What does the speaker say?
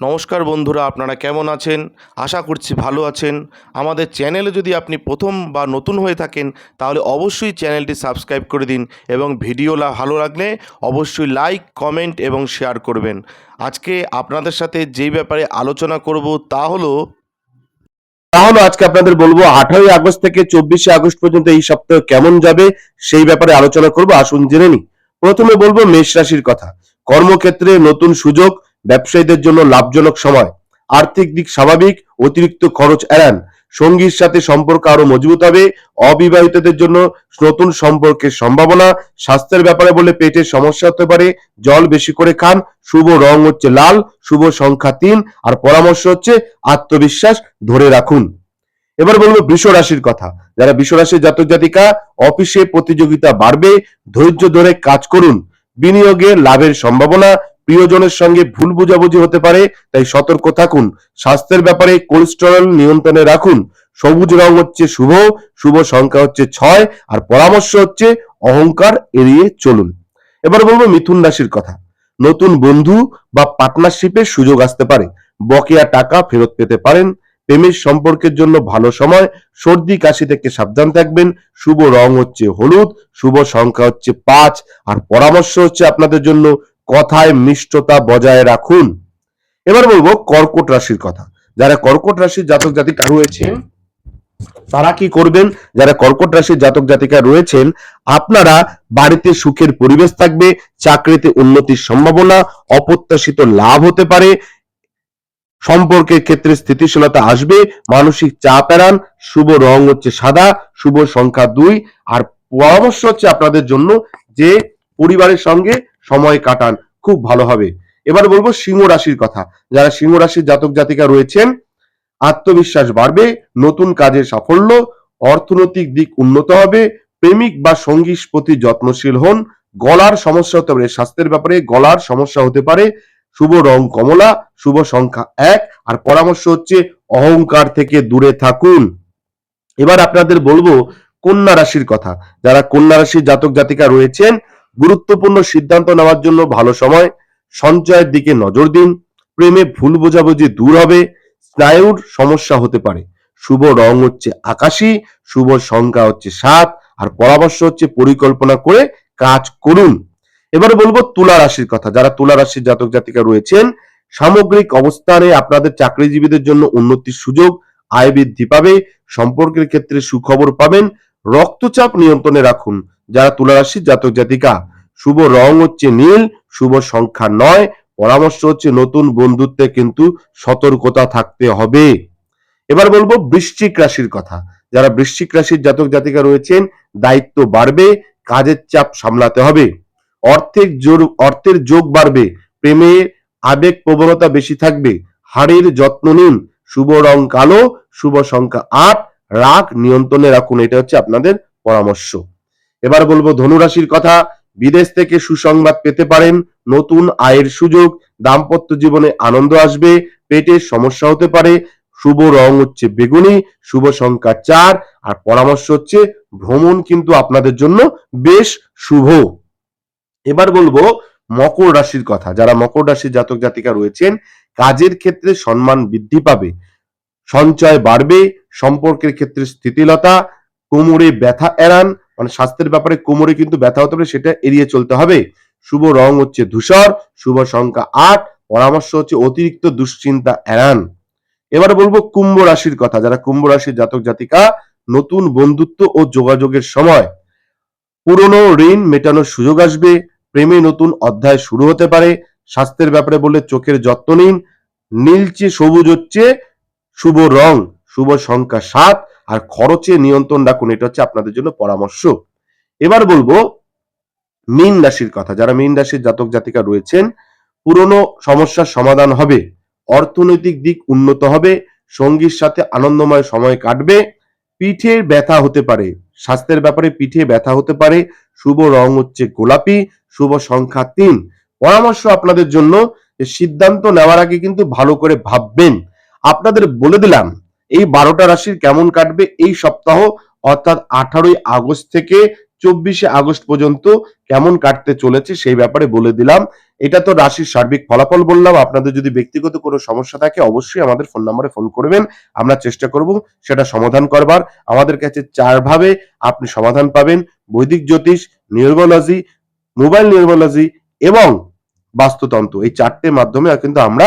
নমস্কার বন্ধুরা, আপনারা কেমন আছেন? আশা করছি ভালো আছেন। আমাদের চ্যানেলে যদি আপনি প্রথম বা নতুন হয়ে থাকেন, তাহলে অবশ্যই চ্যানেলটি সাবস্ক্রাইব করে দিন এবং ভিডিও ভালো লাগলে অবশ্যই লাইক, কমেন্ট এবং শেয়ার করবেন। আজকে আপনাদের সাথে যেই ব্যাপারে আলোচনা করব তা হলো তাহলে আজকে আপনাদের বলব, আঠারোই আগস্ট থেকে চব্বিশে আগস্ট পর্যন্ত এই সপ্তাহ কেমন যাবে সেই ব্যাপারে আলোচনা করব। আসুন জেনে নি প্রথমে বলব মেষ রাশির কথা। কর্মক্ষেত্রে নতুন সুযোগ ব্যবসায়ীদের জন্য লাভজনক সময়। আর্থিক দিক স্বাভাবিক, অতিরিক্ত খরচ এড়ান। সঙ্গীর সাথে সম্পর্ক আরও মজবুত হবে। অবিবাহিতদের জন্য নতুন সম্পর্কের সম্ভাবনা। স্বাস্থ্যের ব্যাপারে বলে পেটের সমস্যা হতে পারে। জল বেশি করে খান। শুভ রং হচ্ছে লাল, শুভ সংখ্যা তিন। আর পরামর্শ হচ্ছে আত্মবিশ্বাস ধরে রাখুন। এবার বলব বৃষ রাশির কথা। যারা বৃষ রাশির জাতক জাতিকা, অফিসে প্রতিযোগিতা বাড়বে। ধৈর্য ধরে কাজ করুন। বিনিয়োগে লাভের সম্ভাবনা। প্রিয়জনের সঙ্গে ভুল বোঝাবুঝি হতে পারে, তাই সতর্ক থাকুন। স্বাস্থ্যের ব্যাপারে কোলেস্টেরল নিয়ন্ত্রণে রাখুন। সবুজ রং হচ্ছে শুভ শুভ সংখ্যা হচ্ছে ছয়, আর পরামর্শ হচ্ছে অহংকার এড়িয়ে চলুন। এবার বলব মিথুন রাশির কথা। নতুন বন্ধু বা পার্টনারশিপের সুযোগ আসতে পারে। বকেয়া টাকা ফেরত পেতে পারেন। প্রেমের সম্পর্কের জন্য ভালো সময়। সর্দি কাশি থেকে সাবধান থাকবেন। শুভ রং হচ্ছে হলুদ, শুভ সংখ্যা হচ্ছে পাঁচ, আর পরামর্শ হচ্ছে আপনাদের জন্য কথায় মিষ্টতা বজায় রাখুন। এবার বলব কর্কট রাশির কথা। যারা কর্কট রাশির জাতক জাতিকা রয়েছেন, তারা কি করবেন? যারা কর্কট রাশির জাতক জাতিকা রয়েছেন, আপনারা বাড়িতে সুখের পরিবেশ থাকবে, চাকরিতে উন্নতির সম্ভাবনা, অপ্রত্যাশিত লাভ হতে পারে, সম্পর্কের ক্ষেত্রে স্থিতিশীলতা আসবে, মানসিক চাপ এড়ান, শুভ রং হচ্ছে সাদা, শুভ সংখ্যা দুই, আর পরামর্শ হচ্ছে আপনাদের জন্য যে পরিবারের সঙ্গে সময় কাটান, খুব ভালো হবে। এবার বলব সিংহ রাশির কথা। যারা সিংহ রাশির জাতক জাতিকা রয়েছেন, আত্মবিশ্বাস বাড়বে, নতুন কাজের সাফল্য, অর্থনৈতিক দিক উন্নত হবে, প্রেমিক বা সঙ্গীর প্রতি যত্নশীল হন, গলার সমস্যা হতে পারে, স্বাস্থ্যের ব্যাপারে গলার সমস্যা হতে পারে, শুভ রং কমলা, শুভ সংখ্যা এক, আর পরামর্শ হচ্ছে অহংকার থেকে দূরে থাকুন। এবার আপনাদের বলব কন্যা রাশির কথা। যারা কন্যা রাশির জাতক জাতিকা রয়েছেন গুরুত্বপূর্ণ সিদ্ধান্ত নেওয়ার জন্য ভালো সময়, সঞ্চয়ের দিকে নজর দিন, প্রেমে ভুল বোঝাবুঝি দূর হবে, স্নায়ুর সমস্যা হতে পারে। শুভ রং হচ্ছে আকাশী, শুভ সংখ্যা হচ্ছে সাত, আর পরামর্শ হচ্ছে পরিকল্পনা করে কাজ করুন। এবারে বলব তুলা রাশির কথা। যারা তুলা রাশির জাতক জাতিকা রয়েছেন, সামগ্রিক অবস্থানে আপনাদের চাকরিজীবীদের জন্য উন্নতির সুযোগ, আয় বৃদ্ধি পাবে, সম্পর্কের ক্ষেত্রে সুখবর পাবেন, রক্তচাপ নিয়ন্ত্রণে রাখুন। যারা তুলা রাশির জাতক জাতিকা, শুভ রং হচ্ছে নীল, শুভ সংখ্যা নয়, পরামর্শ হচ্ছে নতুন বন্ধুত্বে কিন্তু সতর্কতা থাকতে হবে। এবার বলব বৃশ্চিক রাশির কথা। যারা বৃশ্চিক রাশির জাতক জাতিকা রয়েছেন, দায়িত্ব বাড়বে, কাজের চাপ সামলাতে হবে। অর্থের জোর, অর্থের যোগ বাড়বে, প্রেমে আবেগ প্রবণতা বেশি থাকবে, হাড়ের যত্ন নিন, শুভ রং কালো, শুভ সংখ্যা আট, রাগ নিয়ন্ত্রণে রাখুন, এটা হচ্ছে আপনাদের পরামর্শ। এবার বলব ধনুরাশির কথা। বিদেশ থেকে সুসংবাদ পেতে পারেন, নতুন আয়ের সুযোগ, দাম্পত্য জীবনে আনন্দ আসবে পেটের সমস্যা হতে পারে, শুভ রং হচ্ছে বেগুনি, শুভ সংখ্যা চার, আর পরামর্শ হচ্ছে ভ্রমণ কিন্তু আপনাদের জন্য বেশ শুভ। এবার বলব মকর রাশির কথা। যারা মকর রাশির জাতক জাতিকা রয়েছেন, কাজের ক্ষেত্রে সম্মান বৃদ্ধি পাবে, সঞ্চয় বাড়বে, সম্পর্কের ক্ষেত্রে স্থিতিলতা, কোমরে ব্যথা এড়ান মানে স্বাস্থ্যের ব্যাপারে কোমরে কিন্তু ব্যথা হতে পারে, সেটা এড়িয়ে চলতে হবে। শুভ রং হচ্ছে ধূসর, শুভ সংখ্যা আট, পরামর্শ হচ্ছে অতিরিক্ত দুশ্চিন্তা এড়ান। এবার বলব কুম্ভ রাশির কথা, যারা কুম্ভ রাশির জাতক জাতিকা, নতুন বন্ধুত্ব ও যোগাযোগের সময়। পুরনো ঋণ মেটানোর সুযোগ আসবে, প্রেমে নতুন অধ্যায় শুরু হতে পারে, স্বাস্থ্যের ব্যাপারে বলে চোখের যত্ন নিন, নীলচে সবুজ হচ্ছে শুভ রং, শুভ সংখ্যা সাত আর খরচে নিয়ন্ত্রণ রাখুন, এটা হচ্ছে আপনাদের জন্য পরামর্শ। এবার বলব, মীন রাশির কথা। যারা মীন রাশির জাতক জাতিকা রয়েছেন, পুরনো সমস্যার সমাধান হবে, অর্থনৈতিক দিক উন্নত হবে, সঙ্গীর সাথে আনন্দময় সময় কাটবে, পিঠের ব্যথা হতে পারে, স্বাস্থ্যের ব্যাপারে পিঠে ব্যথা হতে পারে, শুভ রং হচ্ছে গোলাপি, শুভ সংখ্যা তিন। পরামর্শ আপনাদের জন্য সিদ্ধান্ত নেওয়ার আগে কিন্তু ভালো করে ভাববেন। আপনাদের বলে দিলাম এই বারোটা রাশির কেমন কাটবে এই সপ্তাহ, অর্থাৎ আঠারোই আগস্ট থেকে চব্বিশে আগস্ট পর্যন্ত কেমন কাটতে চলেছে সেই ব্যাপারে বলে দিলাম। এটা তো রাশির সার্বিক ফলাফল বললাম। আপনাদের যদি ব্যক্তিগত কোনো সমস্যা থাকে অবশ্যই আমাদের ফোন নম্বরে ফোন করবেন। আমরা চেষ্টা করব সেটা সমাধান করবার। আমাদের কাছে চারভাবে আপনি সমাধান পাবেন। বৈদিক জ্যোতিষ, নিউরোলজি, মোবাইল নিউরোলজি এবং বাস্তুতন্ত্র। এই চারটে মাধ্যমে কিন্তু আমরা